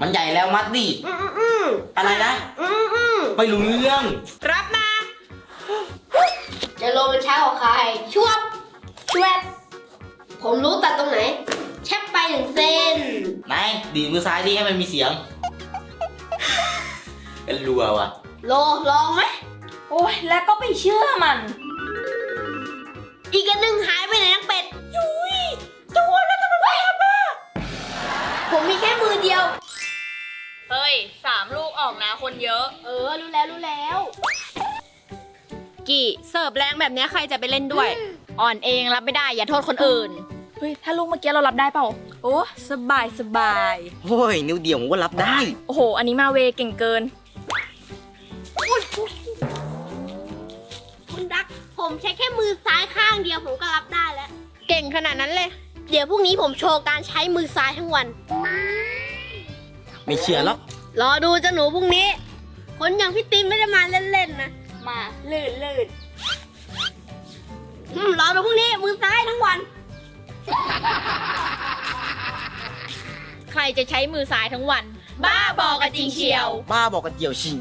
มันใหญ่แล้วมัดดิอืมอืมอืมอะไรนะ อืมอืมไม่รู้เรื่อง รับนะจะลงเป็นช้ากว่าใครชวบชวบผมรู้ตัดตรงไหน แชบไปหนึ่งเส้นไหนดีดมือซ้ายดิให้มันมีเสียงเป็นรัวว่ะ โลลองไหมโอ้ยแล้วก็ไปเชื่อมัน อีกอันหนึ่งหายไปไหนนังเป็ดยุ้ยตัวแล้วจะมันไม่ทำอะผมมีแค่มือเดียว เฮ้ยสามลูกออกนะคนเยอะ เออ รู้แล้วรู้แล้ว กี่เสิร์ฟแรงแบบเนี้ยใครจะไปเล่นด้วย อ่อนเองรับไม่ได้อย่าโทษคนอื่น เฮ้ย ถ้าลูกเมื่อกี้เรารับได้เปล่า โอ้สบายสบาย โอ้ย นิ้วเดียวผมก็รับได้ โอ้โห อันนี้มาเวเก่งเกิน คุณดัก ผมใช้แค่มือซ้ายข้างเดียวผมก็รับได้แล้ว เก่งขนาดนั้นเลย เดี๋ยวพรุ่งนี้ผมโชว์การใช้มือซ้ายทั้งวัน ไม่เชื่อหรอกรอดูเจ้าหนูพรุ่งนี้ คนอย่างพี่ติมไม่ได้มาเล่นๆนะ มาลื่นลื่นอืมรอดูพรุ่งนี้มือซ้ายทั้งวัน ใครจะใช้มือซ้ายทั้งวัน บ้าบอกกันจริงเชียว บ้าบอกกันเดียวชิง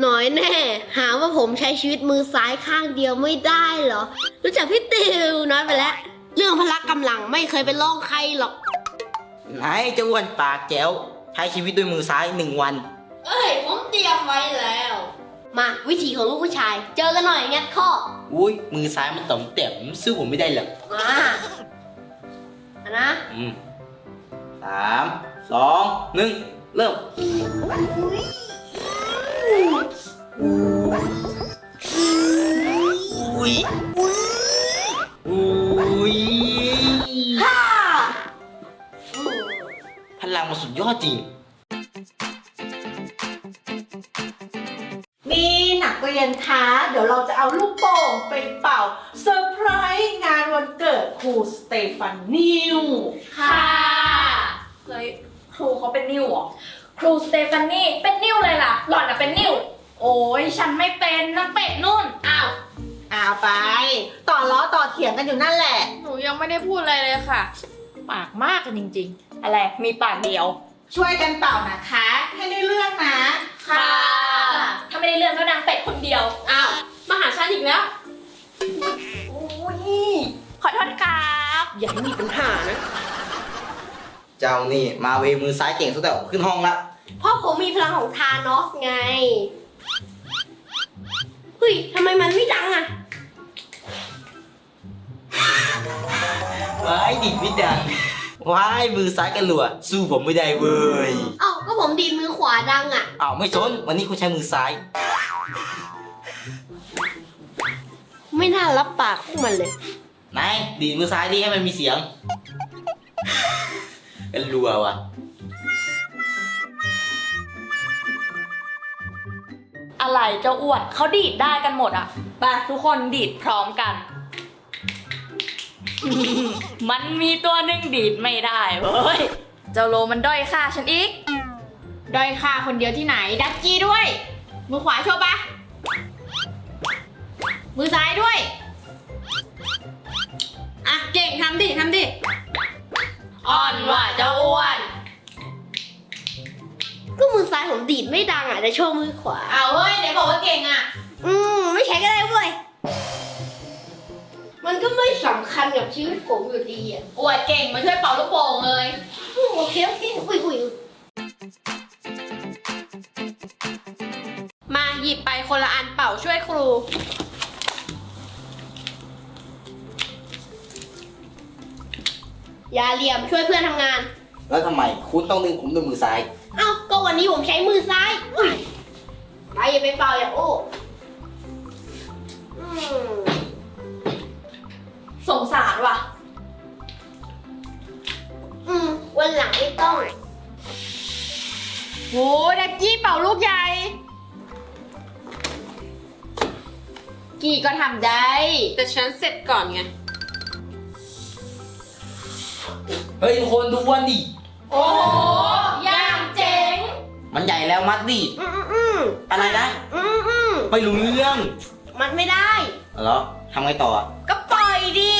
หน่อยแน่ หาว่าผมใช้ชีวิตมือซ้ายข้างเดียวไม่ได้เหรอ รู้จักพี่ติวน้อยไปแล้ว เรื่องพละกำลังไม่เคยไปลองใครหรอกไหนเจะอ้วนปากแจ๋วใช้ชีวิตด้วยมือซ้ายหนึ่งวัน เอ้ย ผมเตรียมไว้แล้ว มาวิธีของลูกผู้ชาย เจอกันหน่อยงัดข้ออุ้ยมือซ้ายมันต่อมเต็มสู้ผมไม่ได้หรอกมาอันนะอืมสามสองหนึ่งเริ่มอุ้ยอุ้ย อดจริง นี่นักเรียนคะเดี๋ยวเราจะเอาลูกโป่งไปเป่าเซอร์ไพรส์งานวันเกิดครูสเตฟานนิวค่ะเฮ้ยครูเขาเป็นนิ้วเหรอ ครูสเตฟานี่เป็นนิ้วเลยล่ะ หล่อนอะเป็นนิ้ว โอ้ยฉันไม่เป็นนักเป็ดนุ่น อ้าว เอาไป ต่อล้อต่อเถียงกันอยู่นั่นแหละ หนูยังไม่ได้พูดอะไรเลยค่ะ ปากมากกันจริงๆอะไร มีปากเดียว ช่วยกันเป่านะคะ ให้ได้เรื่องนะค่ะ ถ้าไม่ได้เรื่องก็นางเป็ดคนเดียว อ้าว มาหาฉันอีกแล้วโอ้ยขอโทษครับ อย่าให้มีปัญหานะ เจ้านี่มาเวมือซ้ายเก่งสุดแต่ขึ้นห้องละ เพราะผมมีพลังของทานอสไง เฮ้ยทำไมมันไม่ดังอะ ว้ายดิดไม่ดัง ว้ายมือซ้ายกันหลัวสู้ผมไม่ได้เว้ยเอ้าก็ผมดีดมือขวาดังอะ อ้าวไม่สนวันนี้คุณใช้มือซ้าย ไม่น่ารับปากพวกมันเลย ไหนดีดมือซ้ายดิให้มันมีเสียงเป็นรัวว่ะ อะไรเจ้าอ้วนเขาดีดได้กันหมดอะไปทุกคนดีดพร้อมกัน มันมีตัวหนึ่งดีดไม่ได้เว้ย เจ้าโลมันด้อยค่าฉันอีก ด้อยค่าคนเดียวที่ไหน ดักกี้ด้วย มือขวาโชว์ปะมือซ้ายด้วย อะ เก่งทำดิทำดิ อ่อนว่ะเจ้าอ้วน ก็มือซ้ายผมดีดไม่ดังอะแต่โชว์มือขวา เอาเฮ้ยไหนบอกว่าเก่งอะ อืม ไม่ใช้ก็ได้เว้ย มันก็ไม่สำคัญกับชีวิตผมอยู่ดีอะอวดเก่งมาช่วยเป่าลูกโป่งเลยอืมโอเคโอเคอุ้ยอุ้ยมาหยิบไปคนละอันเป่าช่วยครู อย่าเหลี่ยมช่วยเพื่อนทำงาน แล้วทำไมคุณต้องดึงผมด้วยมือซ้าย เอ้าก็วันนี้ผมใช้มือซ้ายอุ้ยไปอย่าไปเป่าอย่าโอ้อื สงสารว่ะ อืม วันหลังไม่ต้อง โหดักกี้เป่าลูกใหญ่ กี่ก็ทำได้ แต่ฉันเสร็จก่อนไง เฮ้ยทุกคนดูอ้วันดิ โอ้ย่างเจ๋ง มันใหญ่แล้วมัดดิอืมอืมอืมอะไรนะ อืมอืมไม่รู้เรื่อง มันไม่ได้ เหรอทำไงต่ออะก็ปล่อย ดิ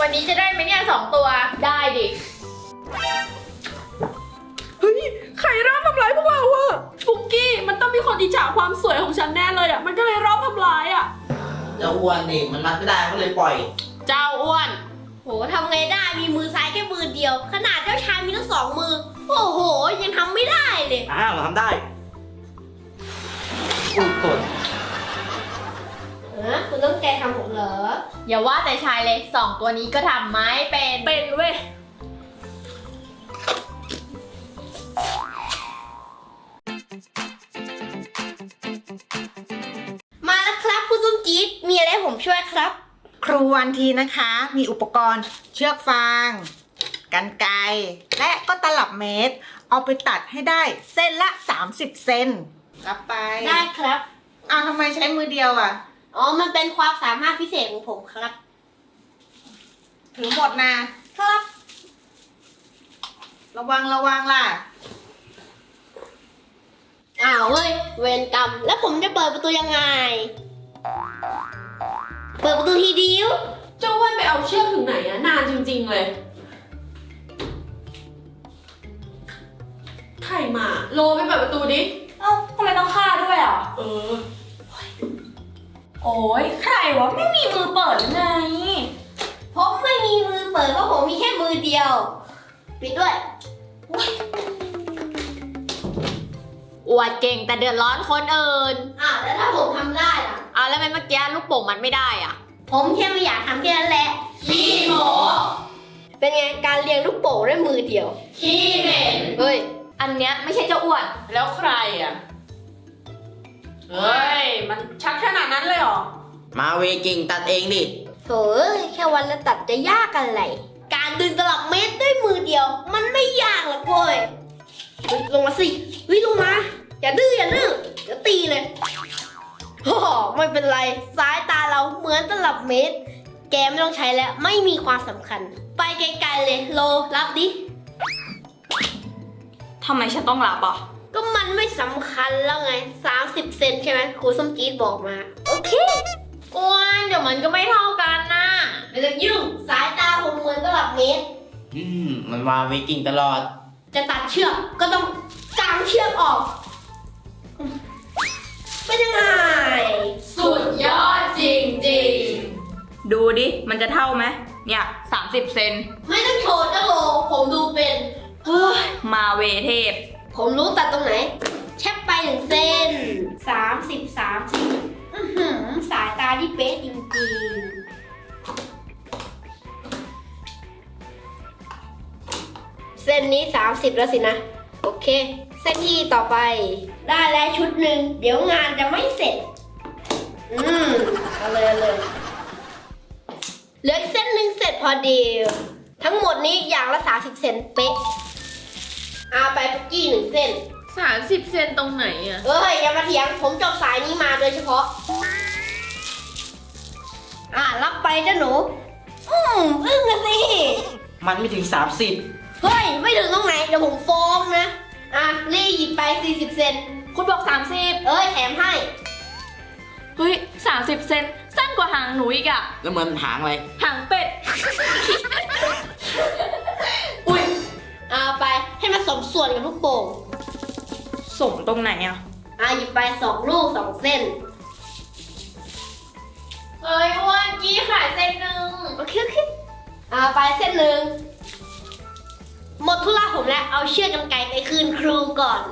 วันนี้จะได้ไหมเนี่ยสองตัว ได้ดิ เฮ้ย ใครรอบทำร้ายพวกเราอะฟุกกี้ มันต้องมีคนอิจฉาความสวยของฉันแน่เลยอะมันก็เลยรอบทำร้ายอะเจ้าอ้วนนี่มันมัดไม่ได้ก็เลยปล่อย เจ้าอ้วน โหทำไงได้มีมือซ้ายแค่มือเดียว ขนาดเจ้าชายมีทั้งสองมือ โอ้โห ยังทำไม่ได้เลย อ้าวทำได้อุ้ยกดเออ คุณต้องใจทำผมเหรอ อย่าว่าแต่ชายเลยสองตัวนี้ก็ทำไม่เป็นเป็นเว้ย มาแล้วครับคุณส้มจี๊ดมีอะไรให้ผมช่วยครับ ครูวันทีนะคะ มีอุปกรณ์เชือกฟางกันไกรและก็ตลับเมตร เอาไปตัดให้ได้เส้นละ 30 เซนรับไปได้ครับอ้าวทำไมใช้มือเดียวอะ อ๋อ มันเป็นความสามารถพิเศษของผมครับ ถือหมดนะครับ ระวังระวังล่ะ อ้าวเว้ย เวรกรรม แล้วผมจะเปิดประตูยังไง เปิดประตูทีเดียว เจ้าอ้วนไปเอาเชือกถึงไหนอะนานจริง ๆ เลย ใครมา โลไปเปิดประตูดิ เอ้าทำไมต้องฆ่าด้วยอะ เออ โอ้ยใครวะไม่มีมือเปิดหรือไง ผมไม่มีมือเปิดเพราะผมมีแค่มือเดียว ปิดด้วยอวดเก่งแต่เดือดร้อนคนอื่นอ่าวแล้วถ้าผมทำได้ล่ะอะแล้วทำไมเมื่อกี้ลูกโป่งมันไม่ได้อะ ผมแค่ไม่อยากทำแค่นั้นแหละ ขี้โมเป็นไงการเรียงลูกโป่งด้วยมือเดียว ขี้เหม็นเฮ้ย อันเนี้ยไม่ใช่เจ้าอ้วน แล้วใครอะ เฮ้ย มันชักขนาดนั้นเลยเหรอ มาเวกิ่งตัดเองดิ โถเอ้ยแค่วันละตัดจะยากอะไร การดึงตลับเมตรด้วยมือเดียว มันไม่ยากหรอกเว้ยเฮ้ยลงมาสิเฮ้ยลงมา อย่าดื้ออย่าดื้อเดี๋ยวตีเลยโอ้โหไม่เป็นไรสายตาเราเหมือนตลับเมตร แกไม่ต้องใช้แล้วไม่มีความสำคัญ ไปไกลๆเลยโลรับดิ ทำไมฉันต้องรับอะ ก็มันไม่สำคัญแล้วไง 30 เซนใช่ไหมครูส้มจี๊ดบอกมา โอเคอ้วนเดี๋ยวมันก็ไม่เท่ากันนะไม่ต้องยุ่งสายตาผมเหมือนตลับเมตร อืมมันมาเวกิ่งตลอด จะตัดเชือกก็ต้องกางเชือกออก เป็นยังไง สุดยอดจริงดูดิ มันจะเท่าไหมเนี่ย30 เซนไม่ต้องโชว์เจ้าโลผมดูเป็น เฮ้ยมาเวเทพ ผมรู้ตัดตรงไหน แชปไปหนึ่งเส้นสามสิบสามสิบอื้อหือสายตาที่เป๊ะจริงๆ เส้นนี้ 30 แล้วสินะ โอเค เส้นที่ต่อไป ได้แล้วชุดหนึ่ง เดี๋ยวงานจะไม่เสร็จ อืมเอาเลยเอาเลยเหลืออีกเส้นหนึ่งเสร็จพอดี ทั้งหมดนี้อย่างละ 30 เซนเป๊ะ เอาไปปุกกี้หนึ่งเส้น สามสิบเซนตรงไหนอะเอ้ยอย่ามาเถียงผมจบสายนี้มาโดยเฉพาะ อะรับไปจ้ะหนู อืมอึ้งนะสิ มันไม่ถึง 30 เฮ้ย ไม่ถึงตรงไหน เดี๋ยวผมฟ้องนะ อะรีหยิบไป 40 เซน คุณบอก30เอ้ยแถมให้ เฮ้ย30เซนสั้นกว่าหางหนูอีกอะแล้วเหมือนหางอะไร หางเป็ด อุ้ยเอาไป ให้มันสมส่วนกับลูกโป่งสมตรงไหนอะอะหยิบไปสองลูกสองเส้นเฮ้ยอ้วนกี้ขายเส้นหนึ่งโอเคโอเคเอาไปเส้นหนึ่งหมดธุระผมแล้ว เอาเชือกกันไกรไปคืนครูก่อน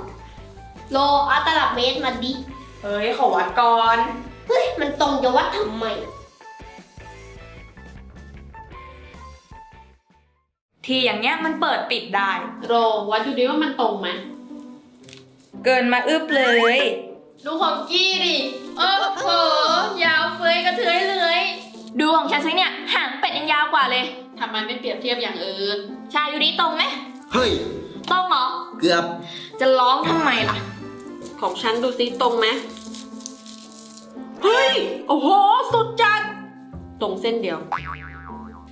โลเอาตลับเมตรมาดิ เฮ้ยขอวัดก่อน เฮ้ย มันตรงจะวัดทำไม ที่อย่างเงี้ยมันเปิดปิดได้ โรวัดดูดิว่ามันตรงไหมเกินมาอึบเลย ดูของกี้ดิเออโหยาวเฟ้ยกระเทยเลยดูของฉันสิเนี่ยหางเป็ดยังยาวกว่าเลย ทำไมไม่เปรียบเทียบอย่างอื่น ชายดูนี้ตรงไหมเฮ้ย ตรงเหรอ เกือบ จะร้องทำไมล่ะ ของฉันดูซิตรงไหมเฮ้ย โอ้โห สุดจัด ตรงเส้นเดียว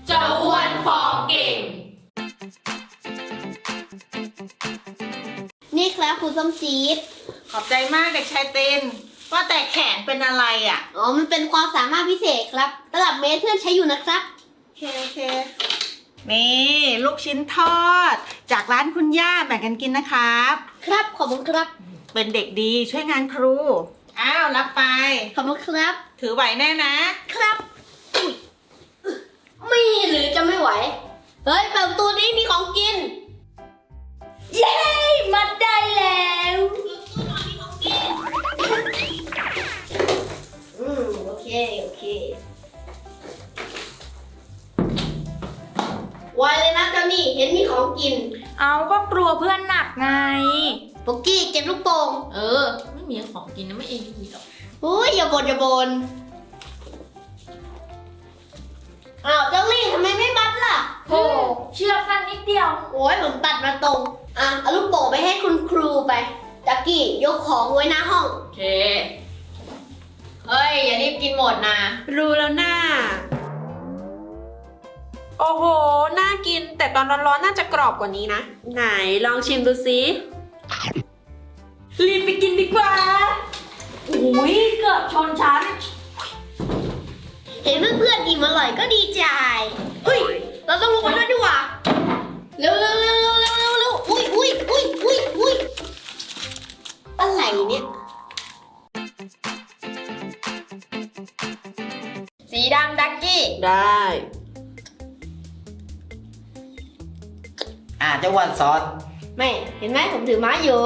เจ้าอ้วนฟองเก่ง ครับครูส้มจี๊ดขอบใจมากเด็กชายเต้นว่าแต่แขนเป็นอะไรอะ อ๋อ มันเป็นความสามารถพิเศษครับตลับเมตรเพื่อนใช้อยู่นะครับเคโอเค นี่ลูกชิ้นทอด จากร้านคุณย่าแบ่งกันกินนะครับ ครับ ขอบคุณครับ เป็นเด็กดีช่วยงานครู อ้าวรับไป ขอบคุณครับ ถือไหวแน่นะ ครับอุ๊ยไม่หรือจะไม่ไหว เฮ้ยเปิดประตูนี้มีของกิน เย้มาได้แล้ว อืมโอเค โอเค ไวเลยนะเจ้านี่ เห็นมีของกิน เอาก็กลัวเพื่อนหนักไง ปุกกี้เก็บลูกโป่งเออ ไม่มีของกินนะไม่เองมีหรอกอุ้ยอย่าบ่นอย่าบ่นอ้าวเจ้าลี่ทำไมไม่มัดล่ะโอ้เชือกสั้นนิดเดียว โอ้ยผมตัดมาตรง อะเอาลูกโป่งไปให้คุณครูไปจักกี้ยกของไว้หน้าห้อง โอเค เฮ้ย อย่ารีบกินหมดนะ รู้แล้วน่าโอ้โห น่ากิน แต่ตอนร้อนๆ น่าจะกรอบกว่านี้นะ ไหนลองชิมดูสิรีบไปกินดีกว่าอุ้ยเกือบชนฉันเห็นเพื่อนๆอิ่มอร่อยก็ดีใจเฮ้ย เราต้องลงไปด้วยดีกว่า เร็วเร็วเร็วเร็วเร็วเร็วเร็วอุ้ยอุ้ยอุ้ยอุ้ยอุ้ยอะไรเนี่ย สีดำดักกี้ ได้ อ่าเจ้าวันซอสไม่ เห็นไหมผมถือไม้อยู่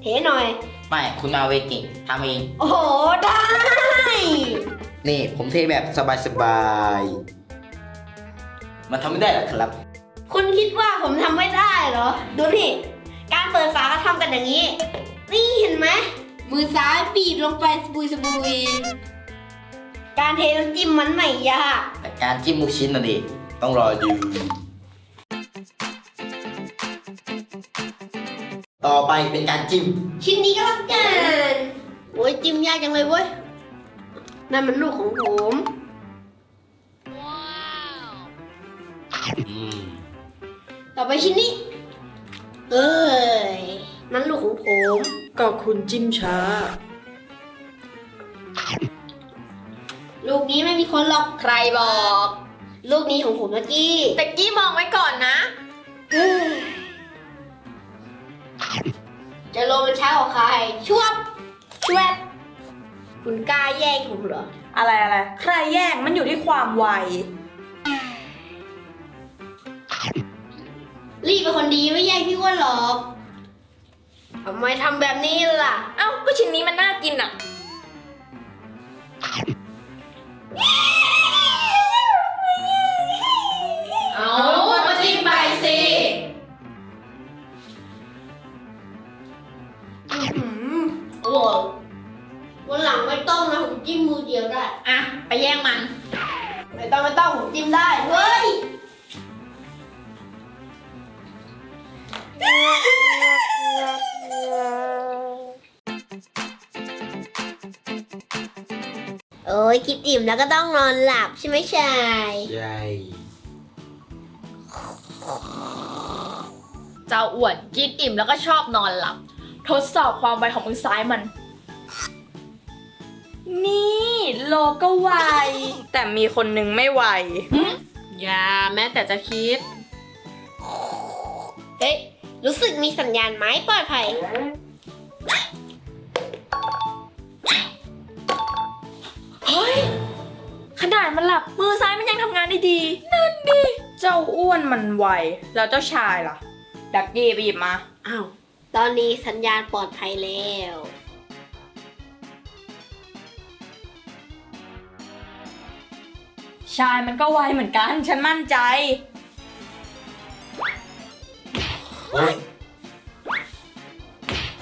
เทหน่อย ไม่คุณมาเวกิทำเอง โอ้โห ได้ นี่ผมเทแบบสบายๆ มันทำไม่ได้หรอครับ คุณคิดว่าผมทำไม่ได้เหรอ ดูนี่ การเปิดฝาก็ทำกันอย่างนี้ นี่เห็นไหม มือซ้ายบีบลงไปสบุยสบุยการเทน้ำจิ้มมันไม่ยาก แต่การจิ้มลูกชิ้นน่ะดิ ต้องรอดู ต่อไปเป็นการจิ้ม ชิ้นนี้ก็แล้วกันโอ้ยจิ้มยากจังเลยเว้ย นั่นมันลูกของผม อืมต่ อไปชิ้นนี้ เอ้ยนั่นลูกของผม ก็คุณจิ้มช้า ลูกนี้ไม่มีคนหรอกใครบอก ลูกนี้ของผมเมื่อกี้ตะกี้มองไว้ก่อนนะเฮ้ยจะลงมันช้ากว่าใคร ชวบ ชวบ คุณกล้าแย่งผมเหรอ อะไรอะไร ใครแย่งมันอยู่ที่ความไว รีบเป็นคนดีไม่แย่งพี่อ้วนหรอกทำไมทำแบบนี้ล่ะ เอ้า ก็ชิ้นนี้มันน่ากินอะ เอามาชิมไปสิอร่อยวันหลังไม่ต้องนะผมจิ้มมือเดียวได้ อะ ไปแย่งมัน ไม่ต้องไม่ต้องผมจิ้มได้ เฮ้ย อ้ยกินอิ่มแล้วก็ต้องนอนหลับใช่ไหมชาย ใช่เจ้าอ้วนกินอิ่มแล้วก็ชอบนอนหลับ ทดสอบความไวของมือซ้ายมัน นี่โลก็ไว แต่มีคนหนึ่งไม่ไว อย่าแม้แต่จะคิด เฮ้ย รู้สึกมีสัญญาณไหมปลอดภัย ลับ มือซ้ายมันยังทำงานได้ดี นั่นดิ เจ้าอ้วนมันไว แล้วเจ้าชายล่ะ ดักกี้ไปหยิบมา อ้าว ตอนนี้สัญญาณปลอดภัยแล้ว ชายมันก็ไวเหมือนกัน ฉันมั่นใจ โอ้ย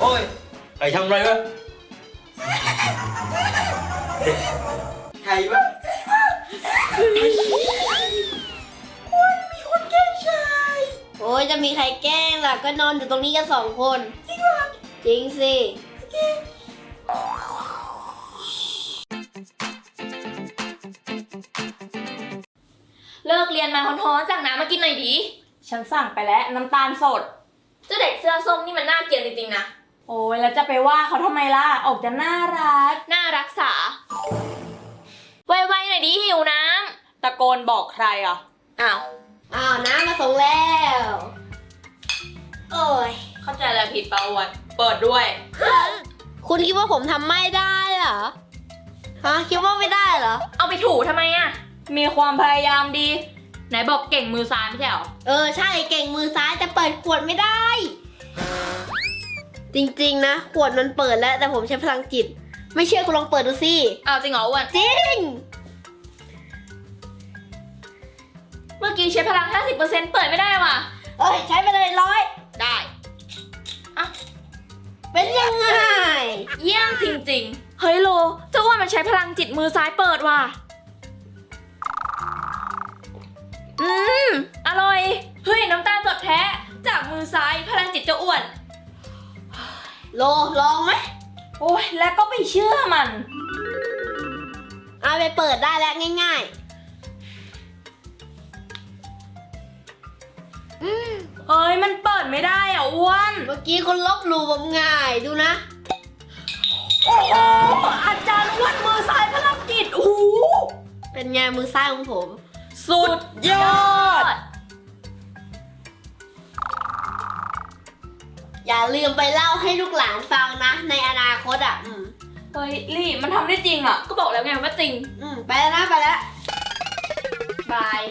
โอ้ย ไอ้ทำไรวะ ใครวะ โอ้ยจะมีใครแกล้งล่ะ ก็นอนอยู่ตรงนี้กันสองคน จริงเหรอจริงสิเลิกเรียนมาท้อนๆสั่งน้ำมากินหน่อยดิฉันสั่งไปแล้วน้ำตาลสด เจ้าเด็กเสื้อส้มนี่มันน่าเกลียดจริงๆนะ โอ้ยแล้วจะไปว่าเขาทำไมล่ะ ออกจะน่ารัก น่ารักษา ไวๆหน่อยดิหิวน้ำตะโกนบอกใครอะ อ้าว อ้าวน้ำมาส่งแล้ว โอ้ย เข้าใจแล้วผิดปะอ้วนเปิดด้วย คุณคิดว่าผมทำไม่ได้เหรอ ฮะคิดว่าไม่ได้เหรอ เอาไปถูทำไมอะมีความพยายามดี ไหนบอกเก่งมือซ้ายไม่ใช่เหรอ เออใช่เก่งมือซ้ายแต่เปิดขวดไม่ได้ จริงๆนะ ขวดมันเปิดแล้วแต่ผมใช้พลังจิต ไม่เชื่อคุณลองเปิดดูสิ เอาจริงเหรออ้วน จริง เมื่อกี้ใช้พลัง 50%เปิดไม่ได้ว่ะ เอ้ยใช้ไปเลยร้อยได้ เป็นยังไงเยี่ยมจริงๆ เฮ้ยโล เจ้าอ้วนมันใช้พลังจิตมือซ้ายเปิดว่ะ อืม อร่อย เฮ้ยน้ำตาลสดแท้ จากมือซ้ายพลังจิตเจ้าอ้วน โลลองไหมโอ้ยแล้วก็ไปเชื่อมัน เอาไปเปิดได้แล้วง่าย เฮ้ยมันเปิดไม่ได้อะอ้วนๆเมื่อกี้คุณลบหลู่ผมง่ายดูนะ โอ้โหอาจารย์อ้วนมือซ้ายพลังจิตโอ้โหเป็นไงมือซ้ายของผม สุดยอด อย่าลืมไปเล่าให้ลูกหลานฟังนะ ในอนาคตอะ อืมเฮ้ยลี่มันทำได้จริงอะ ก็บอกแล้วไงว่าจริง อืมไปแล้วนะ ไปแล้ว บาย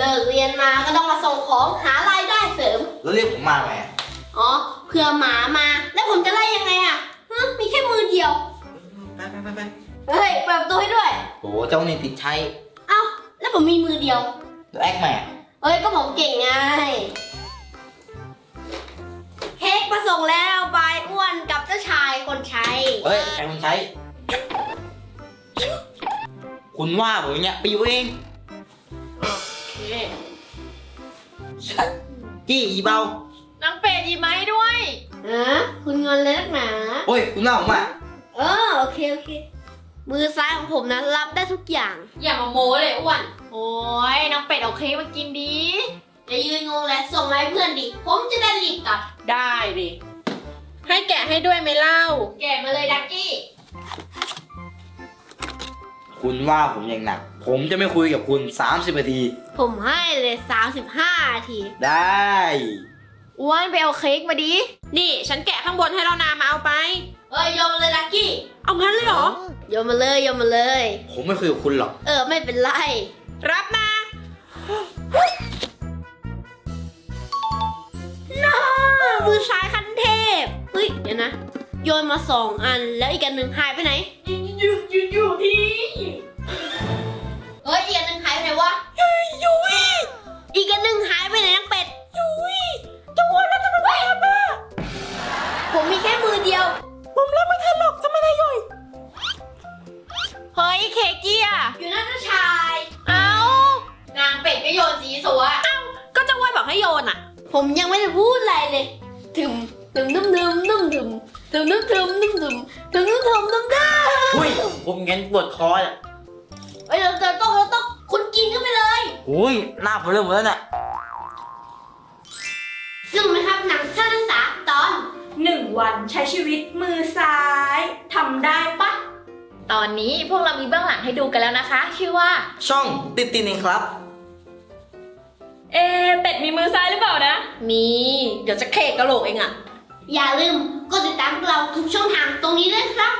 เลิกเรียนมาก็ต้องมาส่งของหารายได้เสริม แล้วเรียกผมมาไหมอะอ๋อเผื่อหมามาแล้วผมจะไล่ยังไงอะฮะมีแค่มือเดียวไปไปไปไปเฮ้ยเปิดประตูให้ด้วย โอ้เจ้านี่ติดใช้เอ้าแล้วผมมีมือเดียวแล้วแอคแม่เอ้ยก็ผมเก่งไงเค้กมาส่งแล้วบายอ้วนกับเจ้าชายคนใช้เฮ้ยใครคนใช้ คุณว่าผมเนี่ยไปอยู่เอง จี้อีเบา นางเป็ดยีไหมด้วย ฮะคุณงอนเลยนักหนา โอ้ยคุณว่าผมอะเออโอเคโอเค มือซ้ายของผมนะรับได้ทุกอย่าง อย่ามาโม้เลยอ้วน โอ้ยน้องเป็ดเอาเค้กมากินดี จะยืนงงและส่งมาให้เพื่อนดิ ผมจะได้รีบกลับ ได้ดิ ให้แกะให้ด้วยไหมเล่า แกะมาเลยดักกี้ คุณว่าผมอย่างหนัก ผมจะไม่คุยกับคุณ 30นาที ผมให้เลย 35นาที ได้ อ้วนไปเอาเค้กมาดิ นี่ฉันแกะข้างบนให้เรานามาเอาไป เอ้ยโยนมาเลยดักกี้ เอางั้นเลยเหรอ โยนมาเลยโยนมาเลย ผมไม่คุยกับคุณหรอก เออไม่เป็นไร รับนะน้ามือซ้ายคันเทพ เฮ้ย เดี๋ยวนะ โยนมาสองอันแล้วอีกอันหนึ่งหายไปไหน อยู่ อยู่อยู่ที่ เฮ้ยอีกอันหนึ่งหายไปไหนวะ ยุยอีกอันหนึ่งหายไปไหนนังเป็ด ยุยตัวแล้วทำไมไม่ทำอะผมมีแค่มือเดียวเฮ้ยเค้กกี้อะอยู่นั่นเจ้าชาย เอานางเป็ดก็โยนสีสัว ก็จะอ้วนบอกให้โยนอะ ผมยังไม่ได้พูดอะไรเลย ถึมถึมนุ่มนุ่มนุ่มถึมถึมนุ่มถึมนุ่มถึม ปวดคออะเฮ้ยเราเราต้องเราต้องคุณกินเข้าไปเลยอุ้ยหน้าผมเริ่มหมดแล้วน่ะซึ่งไหมครับหนังสั้นสามตอน หนึ่งวันใช้ชีวิตมือซ้ายทำได้ปะตอนนี้พวกเรามีเบื้องหลังให้ดูกันแล้วนะคะ ชื่อว่า ช่องติดติดเองครับ เอะเป็ดมีมือซ้ายหรือเปล่านะ มี เดี๋ยวจะเคกกระโหลกเองอะอย่าลืมกดติดตามเราทุกช่องทางตรงนี้ด้วยครับ